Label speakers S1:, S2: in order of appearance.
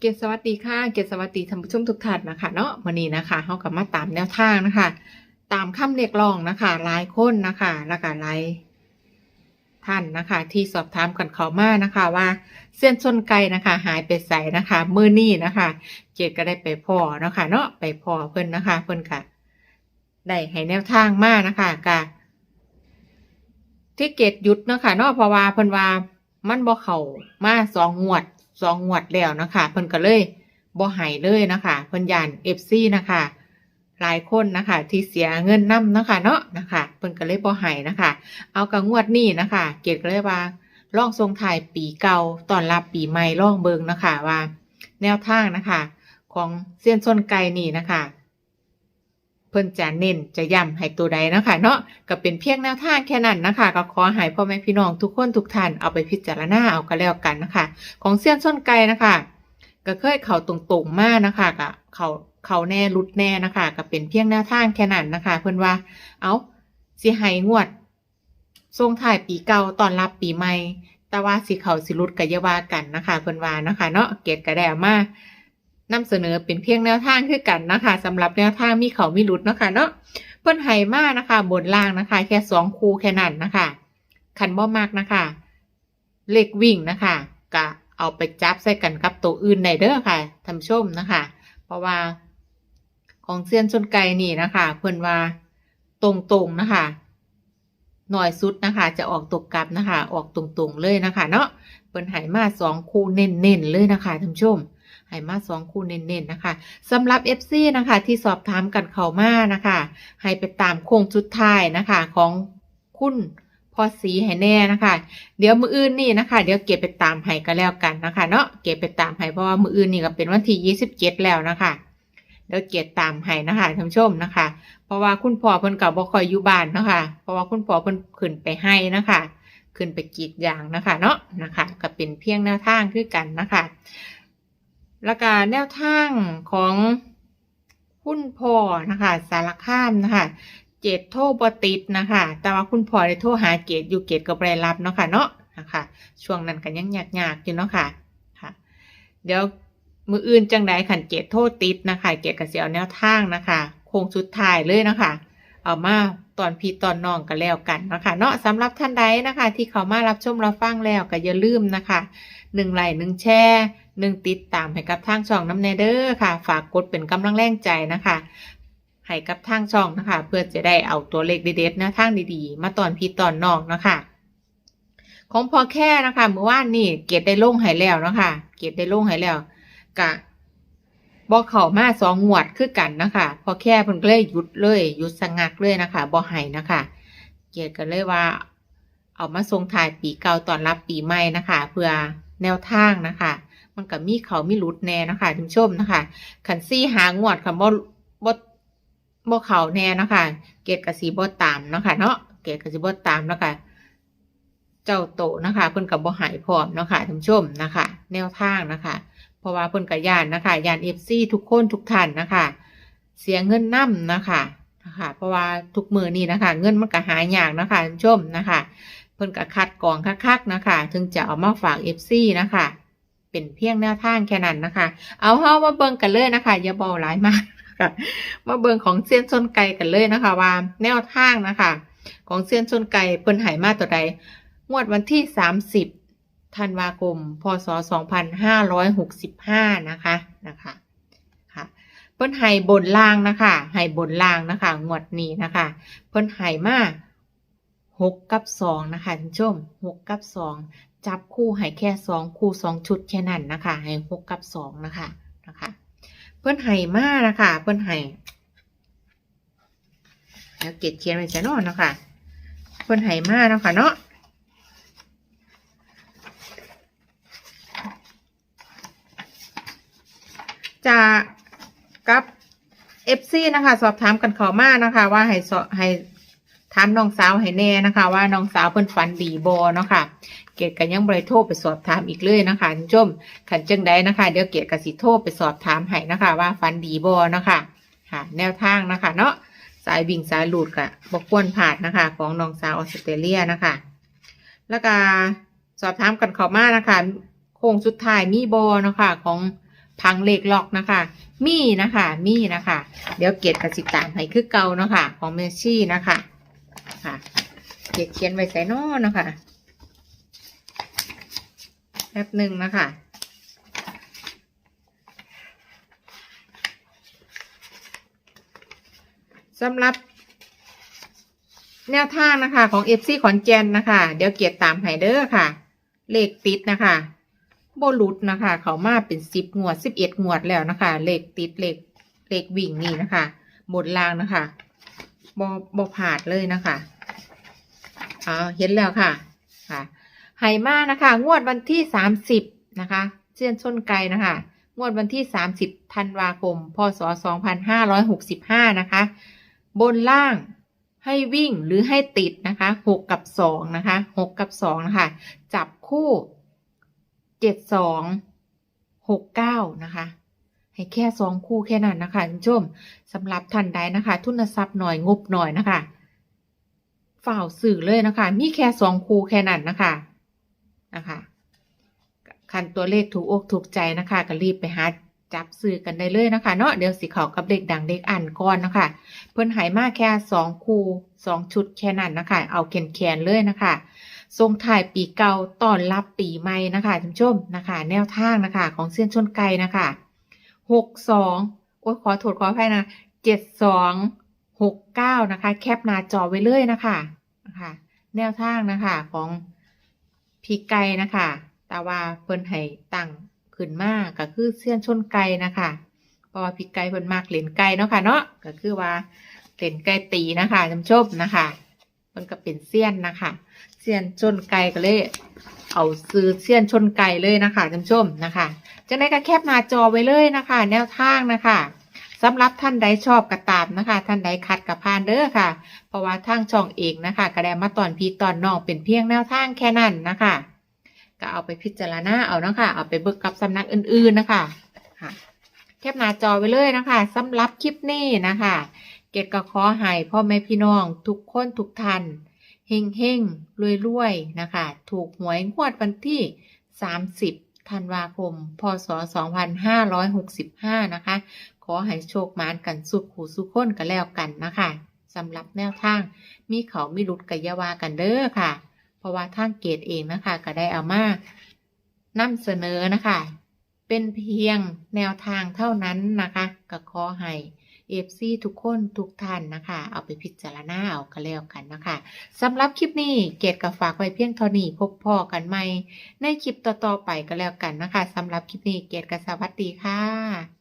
S1: เกศสวัสดีค่ะ เกศสวัสดีท่านผู้ชมทุกท่านนะคะเนาะวันนี้นะคะเฮากลับมาตามแนวทางนะคะ ตามคำเรียกร้องนะคะหลายคนนะคะแล้วก็หลายท่านนะคะ ที่สอบถามกันเขามานะคะว่าเส้นชนไก่นะคะ หายไปใส่นะคะมือนี่นะคะ เกดก็ได้ไปพ่อนะคะเนาะไปพ่อเพิ่นนะคะ เพิ่นก็ได้ให้แนวทางมานะคะกะที่เกดหยุดนะคะเนาะเพราะว่าเพิ่นว่ามันบ่เข้ามาสองงวด สองงวดแล้วนะคะเพิ่นก็เลยบ่หายเลยนะคะเพิ่นยานเอฟซีนะคะหลายคนนะคะ ที่เสียเงินนํนะคะ เนาะนะคะเพิ่นก็เลยบ่หายนะคะ เอากระงวดนี้นะคะ เกดก็เลยว่าล่องทรงถ่ายปีเก่าตอนรับปีใหม่ล่องเบิงนะคะว่า แนวทางนะคะ ของเส้นส้นไก่นี่นะคะ เพิ่นจะเน้นจะย้ำให้ตัวใดนะคะเนาะก็เป็นเพียงแนวทางแค่นั้นนะคะ ก็ขอให้พ่อแม่พี่น้องทุกคนทุกท่านเอาไปพิจารณาเอาก็แล้วกันนะคะ ของเส้นส้นไกนะคะ ก็เคยเข่าตรงๆมากนะคะก็เขาเขาแน่รุดแน่นะคะ ก็เป็นเพียงแนวทางแค่นั้นนะคะ เพิ่นว่า เอาสิให้งวดส่งท้ายปีเก่าตอนรับปีใหม่แต่ว่าสิเขาสิรุดก็อย่าว่ากันนะคะ เพิ่นว่านะคะ เนาะเกดก็ได้เอามา นำเสนอเป็นเพียงแนวทางคือกันนะคะสำหรับแนวทางมีเขามีรุดเนาะคะเนาะเพิ่นให้มานะคะ บนล่างนะคะ แค่สองคู่แค่นั้นนะคะคันบ่มากนะคะ เลขวิ่งนะคะก็เอาไปจับใส่กันกับตัวอื่นได้เด้อค่ะท่านชมนะคะ เพราะว่าของเซียนชนไก่นี่นะคะ เพิ่นว่าตรงๆนะคะหน่อยสุดนะคะ จะออกตกกลับนะคะ ออกตรงๆเลยนะคะ เนาะเพิ่นหายมาสองคู่เน้นๆเลยนะคะท่านผู้ชม ใหายมาสองคู่เน้นๆนะคะสำหรับ FC นะคะ ที่สอบถามกันเข้ามานะคะ ให้ไปตามโค้งสุดท้ายนะคะ ของคุณพอสีให้แน่นะคะ เดี๋ยวมืออื่นนี่นะคะ เดี๋ยวเก็บไปตามให้ก็แล้วกันนะคะ เนาะเก็บไปตามให้เพราะว่ามืออื่นนี่ก็เป็นวันที่ยี่สิบเจ็ดแล้วนะคะเดี๋ยวเก็บตามให้นะคะท่านผู้ชมนะคะ เพราะว่าคุณพ่อเพิ่นกับบ่คอยอยู่บ้านนะคะ เพราะว่าคุณพ่อเพิ่นขึ้นไปให้นะคะ ขึ้นไปกีดยางนะคะ เนาะนะคะ ก็เป็นเพียงแนวทางคือกันนะคะ แล้วก็แนวทางของคุณพ่อนะคะ สารคามนะคะเจดโทรบติดนะคะ แต่ว่าคุณพ่อได้โทรหาเกดอยู่เกดก็บ่ไปรับเนาะค่ะเนาะนะคะ ช่วงนั้นกันยังยากๆอยู่เนาะค่ะค่ะ เดี๋ยวมืออื่นจังใดขันเกดโทรติดนะคะ เกดก็สิเอาแนวทางนะคะ โค้งสุดท้ายเลยนะคะ เอามาตอนพี่ตอนน้องกันแล้วกันนะคะเนาะสำหรับท่านใดนะคะ ที่เขามารับชมรับฟังแล้วก็อย่าลืมนะคะหนึ่งไลค์หนึ่งแชร์ หนึ่งติดตามให้กับทางช่องน้ำเนเดอร์ค่ะ ฝากกดเป็นกำลังแรงใจนะคะให้กับทางช่องนะคะ เพื่อจะได้เอาตัวเลขเด็ดๆนะทางดีๆ มาตอนพี่ตอนน้องนะคะของพอแค่นะคะเมื่อวานนี่เกดได้ลงหายแล้วนะคะเกดได้ลงหายแล้วกะบอกเข่ามาสองงวดคือกันนะคะพอแค่เพิ่นก็เลยหยุดเลยหยุดสงักเลยนะคะบอให้นะคะ เกดก็เลยว่า เอามาทรงถ่ายปีเก่าตอนรับปีใหม่นะคะ เพื่อแนวทางนะคะ มันก็มีเขามีหลุดแน่นะคะท่านผู้ชมนะคะขันซี่หางวดค่ะบ่บ่บ่เขาแน่นะคะเกดกับสีบ่ตามนะคะเนาะเกดกับสีบ่ตามนะคะเจ้าโตนะคะเพิ่นกับบ่หายพร้อมนะคะท่านผู้ชมนะคะ แนวทางนะคะ เพราะว่าเพิ่นกับยานนะคะยานเอฟซีทุกคนทุกท่านนะคะ เสียเงินนํนะคะนะคะ เพราะว่าทุกมือนี่นะคะ เงินมันก็หายากนะคะท่านผู้ชมนะคะ เพิ่นก็คัดกองคักๆนะคะ ถึงจะเอามาฝากเอฟซีนะคะ เป็นเพียงแนวทางแค่นั้นนะคะ เอาเฮามาเบิ่งกันเลยนะคะ อย่าเบาหลายมากนะคะมาเบิ่งของเส้นส้นไก่กันเลยนะคะ ว่าแนวทางนะคะ ของเส้นส้นไก่เพิ่นหายมาตัวใดงวดวันที่สามสิบธันวาคม พศสองพันห้าร้อยหกสิบห้านะคะนะคะค่ะเพิ่นหายบนล่างนะคะหายบนล่างนะคะ งวดนี้นะคะเพิ่นหายมาหกกับสองนะคะท่านผู้ชมหกกับสอง จับคู่ให้แค่สองคู่สองชุดแค่นั้นนะคะ ให้หกกับสองนะคะนะคะ เพิ่อนให้มากนะคะ เพิ่อนให้แล้วเกตเขียนไว้จะนอนนะคะ เพิ่อนให้มาเนะคะเนาะจะกับเอฟซีนะคะ สอบถามกันขามากนะคะ ว่าให้สอให้ ถามน้องสาวให้แน่นะคะ ว่าน้องสาวเพิ่นฝันดีบอเนาะค่ะ เกดกันยังบริโทรไปสอบถามอีกเลยนะคะท่านผู้ชมขันจังใดนะคะ เดี๋ยวเกดกสิโทรไปสอบถามให้นะคะ ว่าฝันดีบอเนาะค่ะค่ะ แนวทางนะคะ เนาะสายบิ่งสายหลุดกะบกวนผ่านนะคะ ของน้องสาวออสเตรเลียนะคะ แล้วก็สอบถามกันเข้ามานะคะ โค้งสุดท้ายมีบอเนาะค่ะของพังเลขล็อกนะคะ มีนะคะ มีนะคะ เดี๋ยวเกียรติกสิตามให้คือเก่าเนาะค่ะของเมชี่นะคะ ค่ะเกียร์เขียนไว้ใส่นอนะคะแป๊บหนึ่งนะคะสำหรับ แนวทางนะคะ ของเอฟซีขอนแก่นนะคะ เดี๋ยวเกียรติตามไฮเดอร์ค่ะ เลขติดนะคะโบลุดนะคะ เขามาเป็นสิบงวดสิบเอ็ดงวดแล้วนะคะ เลขติดเลขเลขวิ่งนี่นะคะบนล่างนะคะ บอบอผาดเลยนะคะเอาเห็นแล้วค่ะค่ะไฮมานะคะ งวดวันที่สามสิบนะคะเชียนชนไกลนะคะ งวดวันที่สามสิบธันวาคม พศสองพันห้าร้อยหกสิบห้านะคะ บนล่างให้วิ่งหรือให้ติดนะคะหกกับสองนะคะหกกับสองนะคะ จับคู่เจ็ดสองหกเก้านะคะ ให้แค่สองคู่แค่นั้นนะคะคุณผู้ชมสำหรับท่านใดนะคะ ทุนทรัพย์หน่อยงบหน่อยนะคะฝ่าวสื่อเลยนะคะ มีแค่สองคู่แค่นั้นนะคะนะคะคันตัวเลขถูกอกถูกใจนะคะ ก็รีบไปหาจับซื้อกันได้เลยนะคะ เนาะเดี๋ยวสิเขากับเด็กดังเด็กอ่านก่อนนะคะ เพิ่นหายมากแค่สองคู่สองชุดแค่นั้นนะคะ เอาแขนแขนเลยนะคะทรงถ่ายปีเก่าต้อนรับปีใหม่นะคะท่านผู้ชมนะคะ แนวทางนะคะ ของเส้นชนไก่นะคะ หกสองโอ้ยขอโทษขออภัยนะเจ็ดสองหกเก้านะคะ แคปหน้าจอไว้เลยนะคะนะคะแนวทางนะคะของพีไก่นะคะแต่ว่าเพิ่นให้ตั้งขึ้นมากก็คือเส้นชนไก่นะคะเพราะว่าพีไก่เพิ่นมากเล่นไก่เนาะค่ะเนาะก็คือว่าเล่นไก่ตีนะคะท่านผู้ชมนะคะเพิ่นก็เป็นเซียนนะคะเซียนชนไก่ก็เลย เอาซื้อเซียนชนไก่เลยนะคะท่านผู้ชมนะคะ จังไดก็แคปหน้าจอไว้เลยนะคะ แนวทางนะคะสำหรับท่านใดชอบกระตามนะคะ ท่านใดคัดกับพานเด้อค่ะ เพราะว่าทางช่องเองนะคะก็ได้มาตอนพีตอนนองเป็นเพียงแนวทางแค่นั้นนะคะ ก็เอาไปพิจารณาเอานะคะ เอาไปเบิกกับสำนักอื่นๆนะคะค่ะแคปหน้าจอไว้เลยนะคะสำหรับคลิปนี้นะคะ เกดก็ขอให้พ่อแม่พี่น้องทุกคนทุกท่านเฮงเฮงรวยรวยๆนะคะ ถูกหวยงวดวันที่ 30 ธันวาคม พศ 2565 นะคะ ขอให้โชคมานกันสุขหูสุขคนกันแล้วกันนะคะสำหรับแนวทาง มีเขามีรุดกบอยาวากันเด้อค่ะ เพราะว่าทางเกตเองนะคะ ก็ได้เอามานำเสนอนะคะ เป็นเพียงแนวทางเท่านั้นนะคะก็ขอให้ เอฟซีทุกคนทุกท่านนะคะ เอาไปพิจารณาเอากันแล้วกันนะคะสำหรับคลิปนี้เกดกับฝากไว้เพียงเท่านี้พบพ่อกันใหม่ในคลิปต่อๆไปก็แล้วกันนะคะสำหรับคลิปนี้เกดกับสวัสดีค่ะ